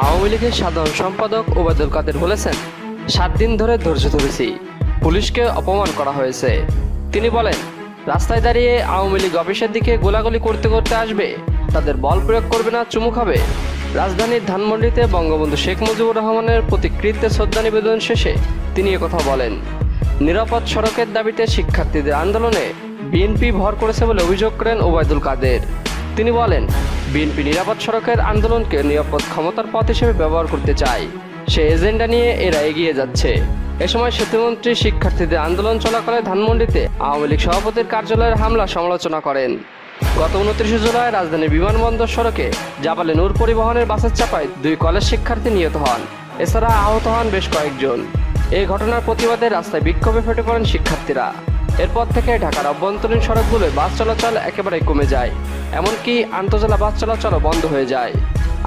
আওয়ামী লীগের সাধারণ সম্পাদক ওবায়দুল কাদের বলেছেন, সাত দিন ধরে ধৈর্য ধরেছি, পুলিশকে অপমান করা হয়েছে। তিনি বলেন, রাস্তায় দাঁড়িয়ে আওয়ামী লীগ অফিসের দিকে গোলাগুলি করতে করতে আসবে, তাদের বল প্রয়োগ করবে না চুমু খাবে। রাজধানীর ধানমন্ডিতে বঙ্গবন্ধু শেখ মুজিবুর রহমানের প্রতিকৃতিতে শ্রদ্ধা নিবেদন শেষে তিনি একথা বলেন, নিরাপদ সড়কের দাবিতে শিক্ষার্থীদের আন্দোলনে বিএনপি ভর করেছে বলে অভিযোগ করেন ওবায়দুল কাদের। তিনি বলেন, বিএনপি নিরাপদ সড়কের আন্দোলনকে নিরাপদ ক্ষমতার পথ হিসেবে ব্যবহার করতে চায়। সে এজেন্ডা নিয়ে এরা এগিয়ে যাচ্ছে। এ সময় সেতুমন্ত্রী শিক্ষার্থীদের আন্দোলন চলাকালে ধানমন্ডিতে আওয়ামী লীগ সভাপতির কার্যালয়ের হামলা সমালোচনা করেন। গত উনত্রিশে জুলাই রাজধানীর বিমানবন্দর সড়কে জাপালে নূর পরিবহনের বাসের চাপায় দুই কলেজ শিক্ষার্থী নিহত হন। এছাড়া আহত হন বেশ কয়েকজন। এই ঘটনার প্রতিবাদে রাস্তায় বিক্ষোভে ফেটে পড়েন শিক্ষার্থীরা। এরপর থেকে ঢাকার অভ্যন্তরীণ সড়কগুলোয় বাস চলাচল একেবারেই কমে যায়, এমনকি আন্তজেলা বাস চলাচলও বন্ধ হয়ে যায়।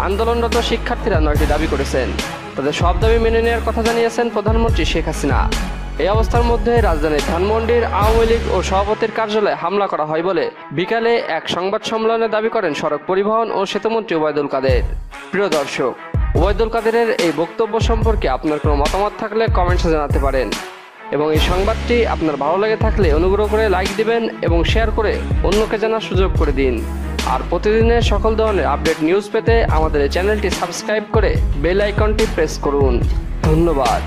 আন্দোলনরত শিক্ষার্থীরা নয়টি দাবি করেছেন। তাদের সব দাবি মেনে নেওয়ার কথা জানিয়েছেন প্রধানমন্ত্রী শেখ হাসিনা। এই অবস্থার মধ্যে রাজধানীর ধানমন্ডির আওয়ামী লীগ ও সভাপতির কার্যালয়ে হামলা করা হয় বলে বিকালে এক সংবাদ সম্মেলনে দাবি করেন সড়ক পরিবহন ও সেতুমন্ত্রী ওবায়দুল কাদের। প্রিয় দর্শক, ওবায়দুল কাদেরের এই বক্তব্য সম্পর্কে আপনার কোনো মতামত থাকলে কমেন্টসে জানাতে পারেন। এবং এই সংবাদটি আপনার ভালো লাগে থাকলে অনুগ্রহ করে লাইক দিবেন এবং শেয়ার করে অন্যকে জানার সুযোগ করে দিন। আর প্রতিদিনের সকল ধরনের আপডেট নিউজ পেতে আমাদের চ্যানেলটি সাবস্ক্রাইব করে বেল আইকনটি প্রেস করুন। ধন্যবাদ।